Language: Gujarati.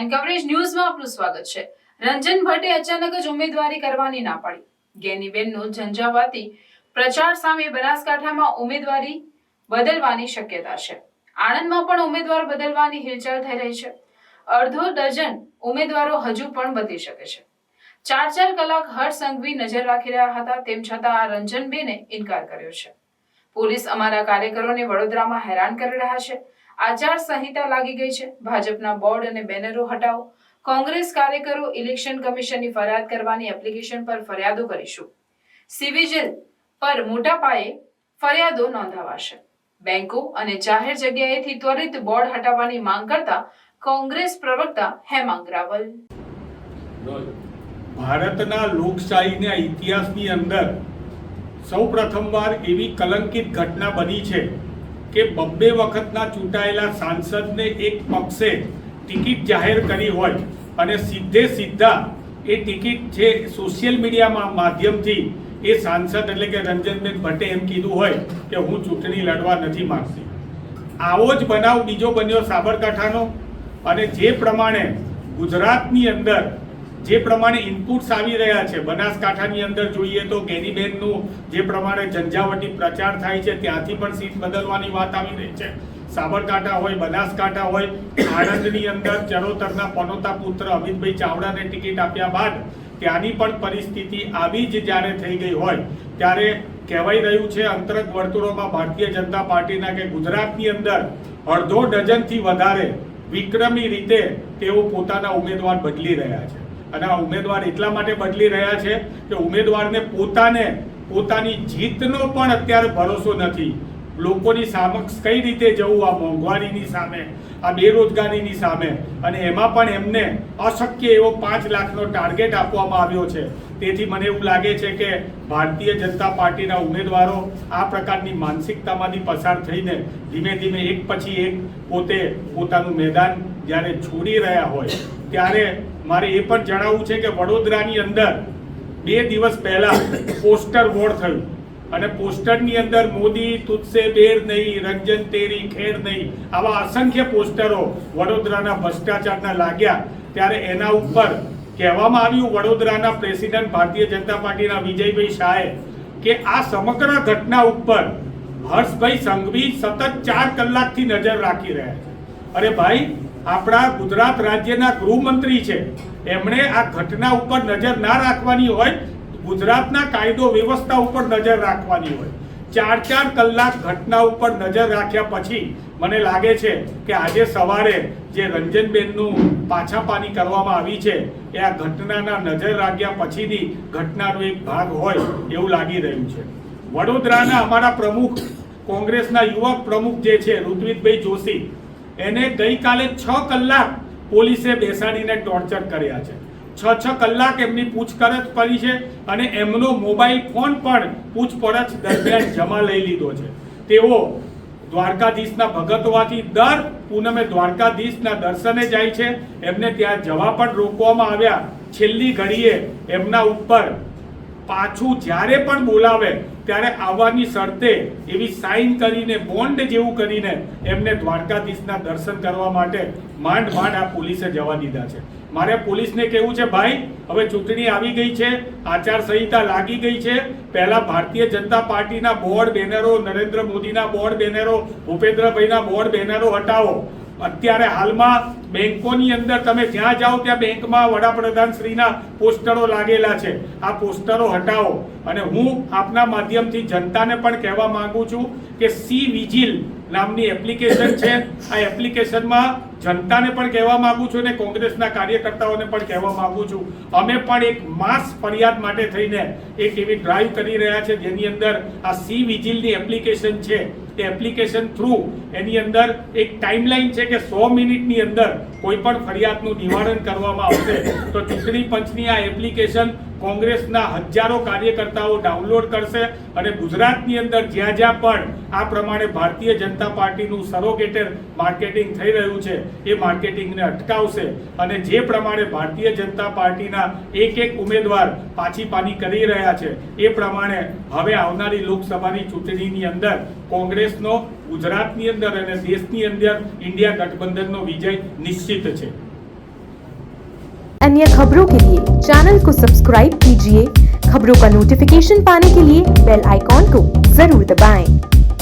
એન્ડ કવરેજ ન્યૂઝમાં આપનું સ્વાગત છે. રંજન ભટ્ટે અચાનક જ ઉમેદવારી કરવાની ના પાડી. ગેનીબેનનો ઝંઝાવાતી પ્રચાર સામે બનાસકાંઠામાં ઉમેદવારી બદલવાની શક્યતા છે. આણંદમાં પણ ઉમેદવાર બદલવાની હિલચાલ થઈ રહી છે. અડધો ડઝન ઉમેદવારો હજુ પણ બદલી શકે છે. ચાર ચાર કલાક હર્ષ સંઘવી નજર રાખી રહ્યા હતા, તેમ છતાં આ રંજનબેને ઇનકાર કર્યો છે. પોલીસ અમારા કાર્યકરોને વડોદરામાં હેરાન કરી રહ્યા છે. આચાર સંહિતા લાગી ગઈ છે. ભાજપના બોર્ડ અને બેનરો હટાવો. કોંગ્રેસ કાર્યકરો ઇલેક્શન કમિશનની ફરિયાદ કરવાની એપ્લિકેશન પર ફરિયાદો કરીશું. સિવિજિલ પર મોટા પાયે ફરિયાદો નોંધાવાશે. બેંકો અને જાહેર જગ્યાએથી ત્વરિત બોર્ડ હટાવવાની માંગ કરતા કોંગ્રેસ પ્રવક્તા હેમાંગ રાવલ. ભારતના લોકશાહીના ઇતિહાસની અંદર સૌ પ્રથમવાર એવી કલંકિત ઘટના બની છે કે બબ્બે વખતના ચૂંટાયેલા સાંસદને એક પક્ષે ટિકિટ જાહેર કરી હોય અને સીધે સીધા એ ટિકિટ છે સોશિયલ મીડિયામાં માધ્યમથી એ સાંસદ એટલે કે રંજનબેન ભટ્ટે એમ કીધું હોય કે હું ચૂંટણી લડવા નથી માંગતી. આવો જ બનાવ બીજો બન્યો સાબરકાંઠાનો અને જે પ્રમાણે ગુજરાતની અંદર જે પ્રમાણે ઇનપુટ્સ આવી રહ્યા છે, બનાસકાંઠાની અંદર જોઈએ તો ગેનીબેનનું જે પ્રમાણે ઝંઝાવટી પ્રચાર થાય છે, ત્યાંથી પણ સીટ બદલવાની વાત આવી રહી છે. સાબરકાંઠા હોય, બનાસકાંઠા હોય, આણંદની અંદર ચરોતરના પનોતા પુત્ર અમિતભાઈ ચાવડાને ટિકિટ આપ્યા બાદ ત્યાંની પણ પરિસ્થિતિ આવી જ જ્યારે થઈ ગઈ હોય, ત્યારે કહેવાય રહ્યું છે અંતરંગ વર્તુળોમાં ભારતીય જનતા પાર્ટીના કે ગુજરાતની અંદર અડધો ડઝનથી વધારે વિક્રમી રીતે તેઓ પોતાના ઉમેદવાર બદલી રહ્યા છે. અને આ ઉમેદવાર એટલા માટે બદલી રહ્યા છે કે ઉમેદવારને પોતાને, પોતાની જીતનો પણ અત્યારે ભરોસો નથી. લોકોની સમક્ષ કઈ રીતે જવું આ મોંઘવારીની સામે, આ બેરોજગારીની સામે? અને એમાં પણ એમને અશક્ય એવો પાંચ લાખનો ટાર્ગેટ આપવામાં આવ્યો છે. તેથી મને એવું લાગે છે કે ભારતીય જનતા પાર્ટીના ઉમેદવારો આ પ્રકારની માનસિકતામાંથી પસાર થઈને ધીમે ધીમે એક પછી એક પોતે પોતાનું મેદાન જ્યારે છોડી રહ્યા હોય, ત્યારે મારે એ પણ જણાવવું છે કે વડોદરાની અંદર બે દિવસ પહેલાં પોસ્ટર વોર થયું. અને પોસ્ટરની અંદર મોદી તુજસે બેર નહીં, રંજન તેરી ખેર નહીં, આવા અસંખ્ય પોસ્ટરો વડોદરાના ભ્રષ્ટાચારના લાગ્યા. ત્યારે એના ઉપર કહેવામાં આવ્યું વડોદરાના પ્રેસિડેન્ટ ભારતીય જનતા પાર્ટીના વિજયભાઈ શાહે કે આ સમગ્ર ઘટના ઉપર હર્ષભાઈ સંઘવી સતત ચાર કલાકથી નજર રાખી રહ્યા છે. અરે ભાઈ, આપણા ગુજરાત રાજ્યના ગૃહમંત્રી છે. એમણે આ ઘટના ઉપર નજર ના રાખવાની હોય ગુજરાતના કાયદો વ્યવસ્થા ઉપર નજર રાખવાની હોય. ચાર ચાર કલાક ઘટના ઉપર નજર રાખ્યા પછી મને લાગે છે કે આજે સવારે જે રંજનબેનનું પાછા પાની કરવામાં આવી છે, એ આ ઘટનાના નજર રાખ્યા પછીની ઘટનાનો એક ભાગ હોય એવું લાગી રહ્યું છે. વડોદરાના અમારા પ્રમુખ, કોંગ્રેસના યુવક પ્રમુખ જે છે, ઋત્વિકભાઈ જોશી, એને ગઈકાલે છ કલાક પોલીસે બેસાડીને ટોર્ચર કર્યા છે. છ છ કલાક એમની પૂછપરછ કરી છે અને એમનો મોબાઈલ ફોન પણ પૂછપરછ દરમિયાન જમા લઈ લીધો છે. તેઓ દ્વારકાધીશના ભગત હોવાથી દર પૂનમે દ્વારકાધીશના દર્શને જાય છે. એમને ત્યાં જવા પણ રોકવામાં આવ્યા. છેલ્લી ઘડીએ એમના ઉપર પાછું જ્યારે પણ બોલાવે ત્યારે આવવાની શરતે એવી સાઈન કરીને બોન્ડ જેવું કરીને એમને દ્વારકાધીશના દર્શન કરવા માટે માંડ માંડ આ પોલીસે જવા દીધા છે. મારે પોલીસને કહેવું છે, ભાઈ, હવે ચૂંટણી આવી ગઈ છે આચાર સંહિતા લાગી ગઈ છે. પહેલા ભારતીય જનતા પાર્ટીના બોર્ડ બેનરો, નરેન્દ્ર મોદીના બોર્ડ બેનરો, ભૂપેન્દ્રભાઈના બોર્ડ બેનરો હટાવો. અત્યારે હાલમાં બેંકોની અંદર તમે જ્યાં જાઓ ત્યાં બેંકમાં વડાપ્રધાન શ્રીના પોસ્ટરો લાગેલા છે. આ પોસ્ટરો હટાવો. અને હું આપના માધ્યમથી જનતાને પણ કહેવા માંગુ છું કે સી વિજિલ નામની એપ્લિકેશન છે. આ એપ્લિકેશનમાં જનતાને પણ કહેવા માંગુ છું અને કોંગ્રેસના કાર્યકર્તાઓને પણ કહેવા માંગુ છું. અમે પણ એક માસ ફરિયાદ માટે થઈને એક એવી ડ્રાઈવ કરી રહ્યા છે, જેની અંદર આ સી વિજિલની એપ્લિકેશન છે. એ એપ્લિકેશન થ્રુ એની અંદર એક ટાઈમલાઈન છે કે સો મિનિટની અંદર કોઈ પણ ફરિયાદનું નિવારણ કરવામાં આવશે. તો ચૂંટણી પંચની આ એપ્લિકેશન કોંગ્રેસના હજારો કાર્યકર્તાઓ ડાઉનલોડ કરશે અને ગુજરાતની અંદર જ્યાં જ્યાં પણ આ પ્રમાણે ભારતીય જનતા પાર્ટીનું સરોગેટેડ માર્કેટિંગ થઈ રહ્યું છે એ માર્કેટિંગને અટકાવશે અને જે પ્રમાણે ભારતીય જનતા પાર્ટીના એક એક ઉમેદવાર પાછી પાની કરી રહ્યા છે એ પ્રમાણે હવે આવનારી લોકસભાની ચૂંટણીની અંદર કોંગ્રેસનો ગુજરાતની અંદર અને દેશની અંદર ઇન્ડિયા ગઠબંધનનો વિજય નિશ્ચિત છે अन्य खबरों के लिए चैनल को सब्सक्राइब कीजिए खबरों का नोटिफिकेशन पाने के लिए बेल आइकॉन को जरूर दबाएं।